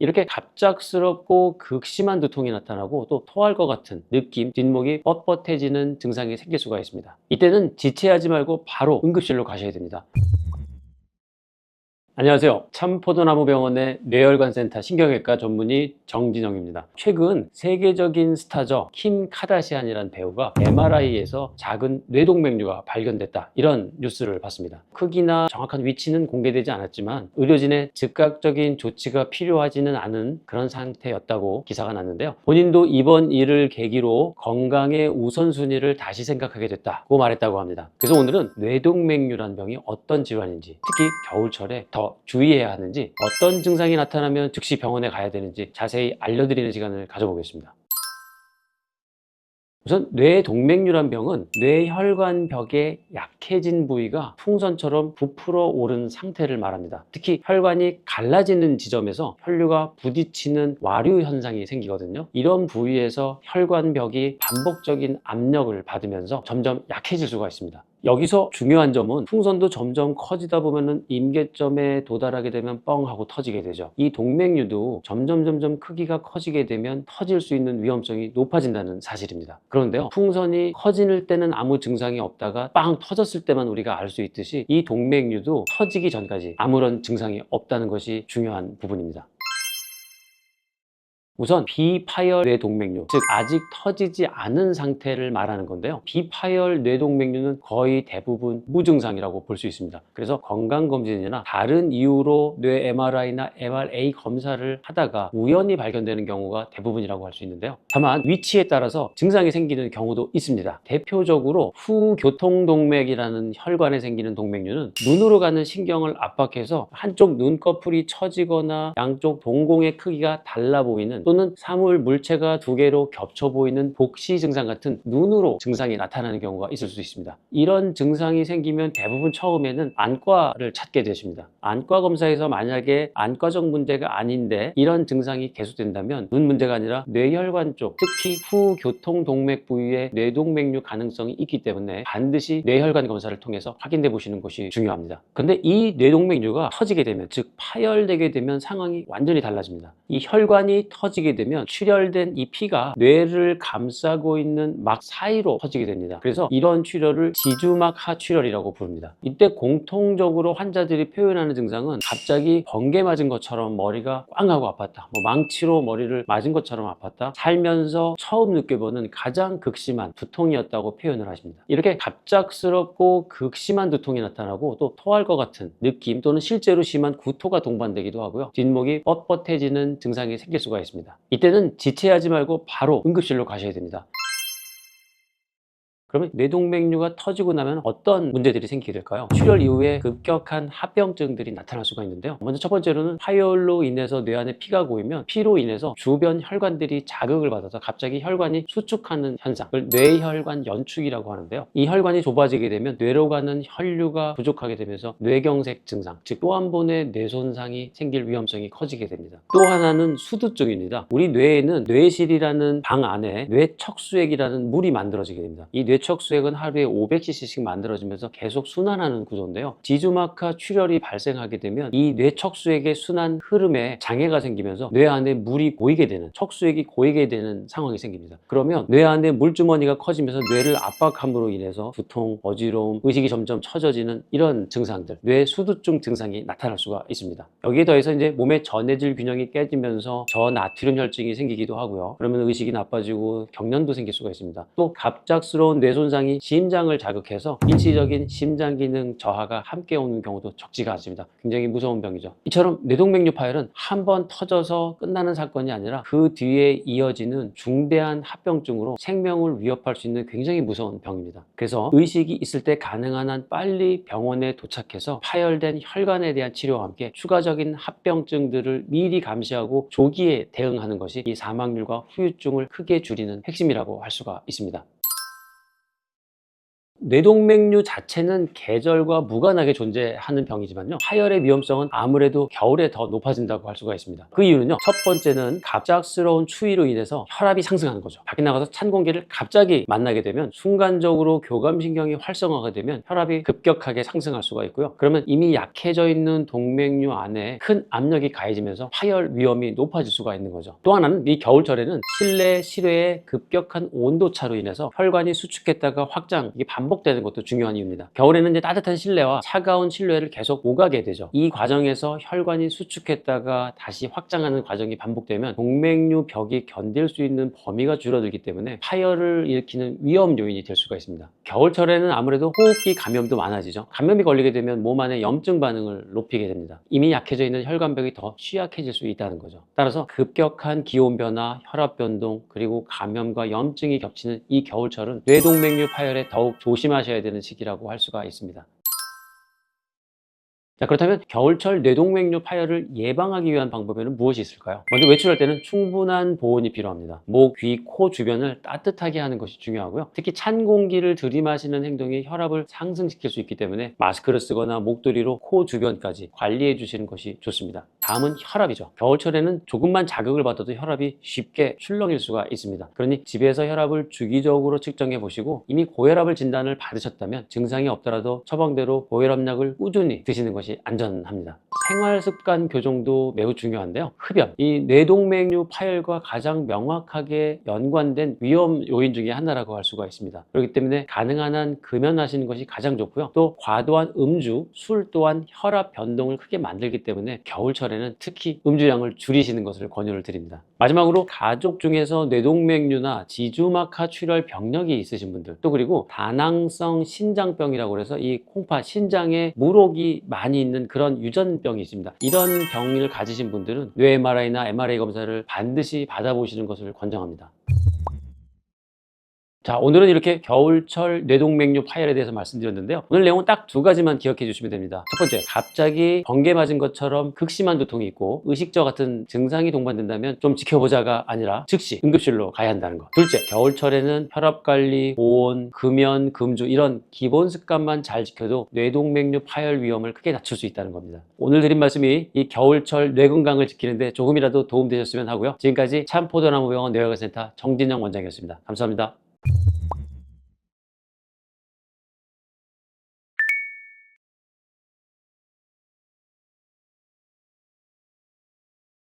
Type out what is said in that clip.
이렇게 갑작스럽고 극심한 두통이 나타나고 또 토할 것 같은 느낌, 뒷목이 뻣뻣해지는 증상이 생길 수가 있습니다. 이때는 지체하지 말고 바로 응급실로 가셔야 됩니다. 안녕하세요. 참포도나무병원의 뇌혈관센터 신경외과 전문의 정진영입니다. 최근 세계적인 스타죠. 킴 카다시안이라는 배우가 MRI에서 작은 뇌동맥류가 발견됐다. 이런 뉴스를 봤습니다. 크기나 정확한 위치는 공개되지 않았지만 의료진의 즉각적인 조치가 필요하지는 않은 그런 상태였다고 기사가 났는데요. 본인도 이번 일을 계기로 건강의 우선순위를 다시 생각하게 됐다고 말했다고 합니다. 그래서 오늘은 뇌동맥류란 병이 어떤 질환인지 특히 겨울철에 더 주의해야 하는지 어떤 증상이 나타나면 즉시 병원에 가야 되는지 자세히 알려드리는 시간을 가져보겠습니다. 우선 뇌동맥류란 병은 뇌혈관벽의 약해진 부위가 풍선처럼 부풀어 오른 상태를 말합니다. 특히 혈관이 갈라지는 지점에서 혈류가 부딪히는 와류 현상이 생기거든요. 이런 부위에서 혈관벽이 반복적인 압력을 받으면서 점점 약해질 수가 있습니다. 여기서 중요한 점은 풍선도 점점 커지다 보면은 임계점에 도달하게 되면 뻥 하고 터지게 되죠. 이 동맥류도 점점 점점 크기가 커지게 되면 터질 수 있는 위험성이 높아진다는 사실입니다. 그런데요. 풍선이 커지는 때는 아무 증상이 없다가 빵 터졌을 때만 우리가 알 수 있듯이 이 동맥류도 터지기 전까지 아무런 증상이 없다는 것이 중요한 부분입니다. 우선 비파열 뇌동맥류, 즉 아직 터지지 않은 상태를 말하는 건데요. 비파열 뇌동맥류는 거의 대부분 무증상이라고 볼 수 있습니다. 그래서 건강검진이나 다른 이유로 뇌 MRI나 MRA 검사를 하다가 우연히 발견되는 경우가 대부분이라고 할 수 있는데요. 다만 위치에 따라서 증상이 생기는 경우도 있습니다. 대표적으로 후교통동맥이라는 혈관에 생기는 동맥류는 눈으로 가는 신경을 압박해서 한쪽 눈꺼풀이 처지거나 양쪽 동공의 크기가 달라 보이는 또는 사물 물체가 두 개로 겹쳐 보이는 복시 증상 같은 눈으로 증상이 나타나는 경우가 있을 수 있습니다. 이런 증상이 생기면 대부분 처음에는 안과를 찾게 되십니다. 안과 검사에서 만약에 안과적 문제가 아닌데 이런 증상이 계속된다면 눈 문제가 아니라 뇌혈관 쪽, 특히 후교통 동맥 부위에 뇌동맥류 가능성이 있기 때문에 반드시 뇌혈관 검사를 통해서 확인해 보시는 것이 중요합니다. 근데 이 뇌동맥류가 터지게 되면 즉 파열되게 되면 상황이 완전히 달라집니다. 이 혈관이 터지 게 되면 출혈된 이 피가 뇌를 감싸고 있는 막 사이로 터지게 됩니다. 그래서 이런 출혈을 지주막 하출혈이라고 부릅니다. 이때 공통적으로 환자들이 표현하는 증상은 갑자기 번개 맞은 것처럼 머리가 꽝 하고 아팠다. 뭐 망치로 머리를 맞은 것처럼 아팠다. 살면서 처음 느껴보는 가장 극심한 두통이었다고 표현을 하십니다. 이렇게 갑작스럽고 극심한 두통이 나타나고 또 토할 것 같은 느낌 또는 실제로 심한 구토가 동반되기도 하고요. 뒷목이 뻣뻣해지는 증상이 생길 수가 있습니다. 이때는 지체하지 말고 바로 응급실로 가셔야 됩니다. 그러면 뇌동맥류가 터지고 나면 어떤 문제들이 생기게 될까요? 출혈 이후에 급격한 합병증들이 나타날 수가 있는데요. 먼저 첫 번째로는 파열로 인해서 뇌 안에 피가 고이면 피로 인해서 주변 혈관들이 자극을 받아서 갑자기 혈관이 수축하는 현상 을 뇌혈관 연축이라고 하는데요. 이 혈관이 좁아지게 되면 뇌로 가는 혈류가 부족하게 되면서 뇌경색 증상, 즉 또 한 번의 뇌 손상이 생길 위험성이 커지게 됩니다. 또 하나는 수두증입니다. 우리 뇌에는 뇌실이라는 방 안에 뇌척수액이라는 물이 만들어지게 됩니다. 이뇌 척수액은 하루에 500cc씩 만들어지면서 계속 순환하는 구조인데요. 지주막하 출혈이 발생하게 되면 이 뇌척수액의 순환 흐름에 장애가 생기면서 뇌 안에 물이 고이게 되는 척수액이 고이게 되는 상황이 생깁니다. 그러면 뇌 안에 물주머니가 커지면서 뇌를 압박함으로 인해서 두통, 어지러움, 의식이 점점 처져지는 이런 증상들, 뇌 수두증 증상이 나타날 수가 있습니다. 여기에 더해서 이제 몸의 전해질 균형이 깨지면서 저나트륨 혈증이 생기기도 하고요. 그러면 의식이 나빠지고 경련도 생길 수가 있습니다. 또 갑작스러운 뇌 손상이 심장을 자극해서 일시적인 심장 기능 저하가 함께 오는 경우도 적지가 않습니다. 굉장히 무서운 병이죠. 이처럼 뇌동맥류 파열은 한 번 터져서 끝나는 사건이 아니라 그 뒤에 이어지는 중대한 합병증으로 생명을 위협할 수 있는 굉장히 무서운 병입니다. 그래서 의식이 있을 때 가능한 한 빨리 병원에 도착해서 파열된 혈관에 대한 치료와 함께 추가적인 합병증들을 미리 감시하고 조기에 대응하는 것이 이 사망률과 후유증을 크게 줄이는 핵심이라고 할 수가 있습니다. 뇌동맥류 자체는 계절과 무관하게 존재하는 병이지만요. 파열의 위험성은 아무래도 겨울에 더 높아진다고 할 수가 있습니다. 그 이유는요. 첫 번째는 갑작스러운 추위로 인해서 혈압이 상승하는 거죠. 밖에 나가서 찬 공기를 갑자기 만나게 되면 순간적으로 교감신경이 활성화가 되면 혈압이 급격하게 상승할 수가 있고요. 그러면 이미 약해져 있는 동맥류 안에 큰 압력이 가해지면서 파열 위험이 높아질 수가 있는 거죠. 또 하나는 이 겨울철에는 실내 실외의 급격한 온도 차로 인해서 혈관이 수축했다가 확장 이게 반 복되는 것도 중요한 이유입니다. 겨울에는 이제 따뜻한 실내와 차가운 실내를 계속 오가게 되죠. 이 과정에서 혈관이 수축했다가 다시 확장하는 과정이 반복되면 동맥류 벽이 견딜 수 있는 범위가 줄어들기 때문에 파열을 일으키는 위험 요인이 될 수가 있습니다. 겨울철에는 아무래도 호흡기 감염도 많아지죠. 감염이 걸리게 되면 몸 안에 염증 반응을 높이게 됩니다. 이미 약해져 있는 혈관벽이 더 취약해질 수 있다는 거죠. 따라서 급격한 기온 변화, 혈압 변동, 그리고 감염과 염증이 겹치는 이 겨울철은 뇌동맥류 파열에 더욱 조심 하셔야 되는 시기라고 할 수가 있습니다. 자, 그렇다면 겨울철 뇌동맥류 파열을 예방하기 위한 방법에는 무엇이 있을까요? 먼저 외출할 때는 충분한 보온이 필요합니다. 목, 귀, 코 주변을 따뜻하게 하는 것이 중요하고요. 특히 찬 공기를 들이마시는 행동이 혈압을 상승시킬 수 있기 때문에 마스크를 쓰거나 목도리로 코 주변까지 관리해 주시는 것이 좋습니다. 다음은 혈압이죠. 겨울철에는 조금만 자극을 받아도 혈압이 쉽게 출렁일 수가 있습니다. 그러니 집에서 혈압을 주기적으로 측정해 보시고 이미 고혈압을 진단을 받으셨다면 증상이 없더라도 처방대로 고혈압약을 꾸준히 드시는 것이 안전합니다. 생활 습관 교정도 매우 중요한데요. 흡연, 이 뇌동맥류 파열과 가장 명확하게 연관된 위험 요인 중에 하나라고 할 수가 있습니다. 그렇기 때문에 가능한 한 금연하시는 것이 가장 좋고요. 또 과도한 음주, 술 또한 혈압 변동을 크게 만들기 때문에 겨울철에는 특히 음주량을 줄이시는 것을 권유를 드립니다. 마지막으로 가족 중에서 뇌동맥류나 지주막하 출혈 병력이 있으신 분들 또 그리고 다낭성 신장병이라고 해서 이 콩팥 신장에 물혹이 많이 있는 그런 유전병이 있습니다. 이런 병을 가지신 분들은 뇌 MRI나 MRI 검사를 반드시 받아보시는 것을 권장합니다. 자, 오늘은 이렇게 겨울철 뇌동맥류 파열에 대해서 말씀드렸는데요. 오늘 내용은 딱 두 가지만 기억해 주시면 됩니다. 첫 번째, 갑자기 번개 맞은 것처럼 극심한 두통이 있고 의식저 같은 증상이 동반된다면 좀 지켜보자가 아니라 즉시 응급실로 가야 한다는 것. 둘째, 겨울철에는 혈압 관리, 보온, 금연, 금주 이런 기본 습관만 잘 지켜도 뇌동맥류 파열 위험을 크게 낮출 수 있다는 겁니다. 오늘 드린 말씀이 이 겨울철 뇌 건강을 지키는데 조금이라도 도움되셨으면 하고요. 지금까지 참포도나무병원 뇌혈관센터 정진영 원장이었습니다. 감사합니다.